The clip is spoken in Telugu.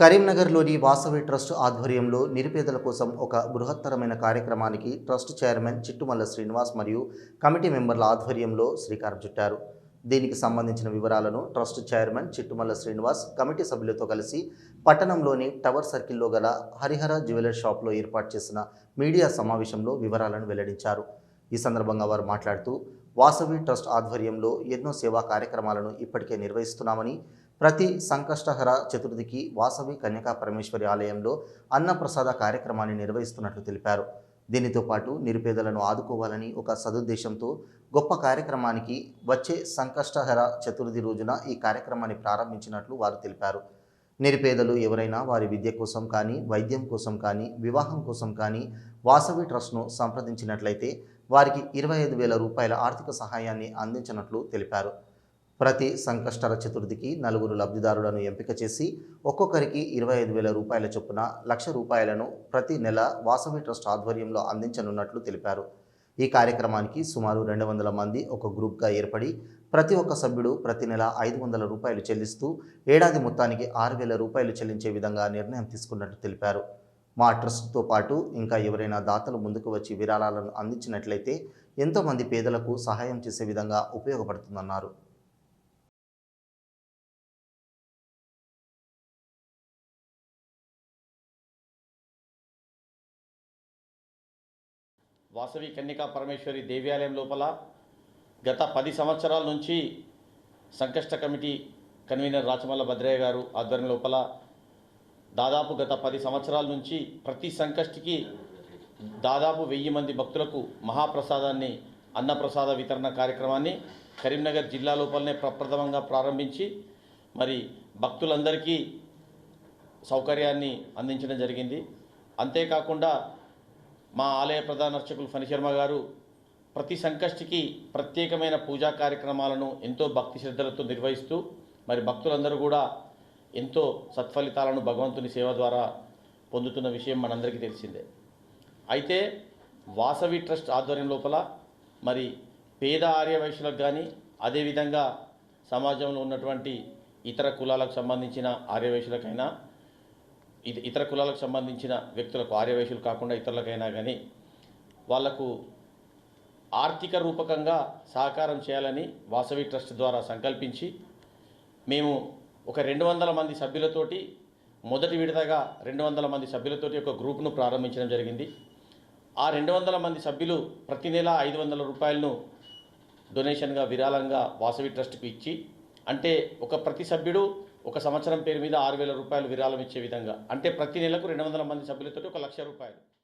కరీంనగర్లోని వాసవి ట్రస్ట్ ఆధ్వర్యంలో నిరుపేదల కోసం ఒక బృహత్తరమైన కార్యక్రమానికి ట్రస్ట్ చైర్మన్ చిట్టుమల్ల శ్రీనివాస్ మరియు కమిటీ మెంబర్ల ఆధ్వర్యంలో శ్రీకారం చుట్టారు. దీనికి సంబంధించిన వివరాలను trust chairman Chittumalla Srinivas committee సభ్యులతో కలిసి పట్టణంలోని టవర్ సర్కిల్లో గల హరిహర జ్యువెలర్ షాప్లో ఏర్పాటు చేసిన మీడియా సమావేశంలో వివరాలను వెల్లడించారు. ఈ సందర్భంగా వారు మాట్లాడుతూ వాసవి ట్రస్ట్ ఆధ్వర్యంలో ఎన్నో సేవా కార్యక్రమాలను ఇప్పటికే నిర్వహిస్తున్నామని ప్రతి సంకష్టహర చతుర్థికి వాసవి కన్యకా పరమేశ్వరి ఆలయంలో అన్నప్రసాద కార్యక్రమాన్ని నిర్వహిస్తున్నట్లు తెలిపారు. దీనితో పాటు నిరుపేదలను ఆదుకోవాలని ఒక సదుద్దేశంతో గొప్ప కార్యక్రమానికి వచ్చే సంకష్టహర చతుర్థి రోజున ఈ కార్యక్రమాన్ని ప్రారంభించినట్లు వారు తెలిపారు. నిరుపేదలు ఎవరైనా వారి విద్య కోసం కానీ వైద్యం కోసం కానీ వివాహం కోసం కానీ వాసవి ట్రస్ట్ను సంప్రదించినట్లయితే వారికి ఇరవై ఐదు వేల రూపాయల ఆర్థిక సహాయాన్ని అందించినట్లు తెలిపారు. ప్రతి సంకష్టర చతుర్థికి నలుగురు లబ్ధిదారులను ఎంపిక చేసి ఒక్కొక్కరికి ఇరవై ఐదు వేల రూపాయల చొప్పున లక్ష రూపాయలను ప్రతి నెల వాసవి ట్రస్ట్ ఆధ్వర్యంలో అందించనున్నట్లు తెలిపారు. ఈ కార్యక్రమానికి సుమారు రెండు వందల మంది ఒక గ్రూప్గా ఏర్పడి ప్రతి ఒక్క సభ్యుడు ప్రతి నెల ఐదు వందల రూపాయలు చెల్లిస్తూ ఏడాది మొత్తానికి ఆరు వేల రూపాయలు చెల్లించే విధంగా నిర్ణయం తీసుకున్నట్టు తెలిపారు. మా ట్రస్ట్తో పాటు ఇంకా ఎవరైనా దాతలు ముందుకు వచ్చి విరాళాలను అందించినట్లయితే ఎంతోమంది పేదలకు సహాయం చేసే విధంగా ఉపయోగపడుతుందన్నారు. వాసవి కన్యకా పరమేశ్వరి దేవాలయం లోపల గత పది సంవత్సరాల నుంచి సంకష్ట కమిటీ కన్వీనర్ రాచమల్ల భద్రయ్య గారు ఆధ్వర్యం లోపల దాదాపు గత పది సంవత్సరాల నుంచి ప్రతి సంకష్టికి దాదాపు వెయ్యి మంది భక్తులకు మహాప్రసాదాన్ని అన్నప్రసాద వితరణ కార్యక్రమాన్ని కరీంనగర్ జిల్లా లోపలనే ప్రప్రథమంగా ప్రారంభించి మరి భక్తులందరికీ సౌకర్యాన్ని అందించడం జరిగింది. అంతేకాకుండా మా ఆలయ ప్రధాన అర్చకులు ఫణిశర్మ గారు ప్రతి సంకష్టికి ప్రత్యేకమైన పూజా కార్యక్రమాలను ఎంతో భక్తి శ్రద్ధలతో నిర్వహిస్తూ మరి భక్తులందరూ కూడా ఎంతో సత్ఫలితాలను భగవంతుని సేవ ద్వారా పొందుతున్న విషయం మనందరికీ తెలిసిందే. అయితే వాసవి ట్రస్ట్ ఆధ్వర్యం లోపల మరి పేద ఆర్యవైశ్యులకు కానీ అదేవిధంగా సమాజంలో ఉన్నటువంటి ఇతర కులాలకు సంబంధించిన ఆర్యవైశ్యులకైనా ఇది ఇతర కులాలకు సంబంధించిన వ్యక్తులకు ఆర్యవేషులు కాకుండా ఇతరులకైనా కానీ వాళ్ళకు ఆర్థిక రూపకంగా సహకారం చేయాలని వాసవి ట్రస్ట్ ద్వారా సంకల్పించి మేము ఒక రెండు వందల మంది సభ్యులతోటి మొదటి విడతగా రెండు వందల మంది సభ్యులతోటి ఒక గ్రూప్ను ప్రారంభించడం జరిగింది. ఆ రెండు వందల మంది సభ్యులు ప్రతి నెల ఐదు వందల రూపాయలను డొనేషన్గా విరాళంగా వాసవి ట్రస్ట్కు ఇచ్చి అంటే ఒక ప్రతి సభ్యుడు ఒక సంవత్సరం పేరు మీద ఆరు వేల రూపాయలు విరాళం ఇచ్చే విధంగా. అంటే ప్రతి నెలకు రెండు వందల మంది సభ్యులతోటి ఒక లక్ష రూపాయలు.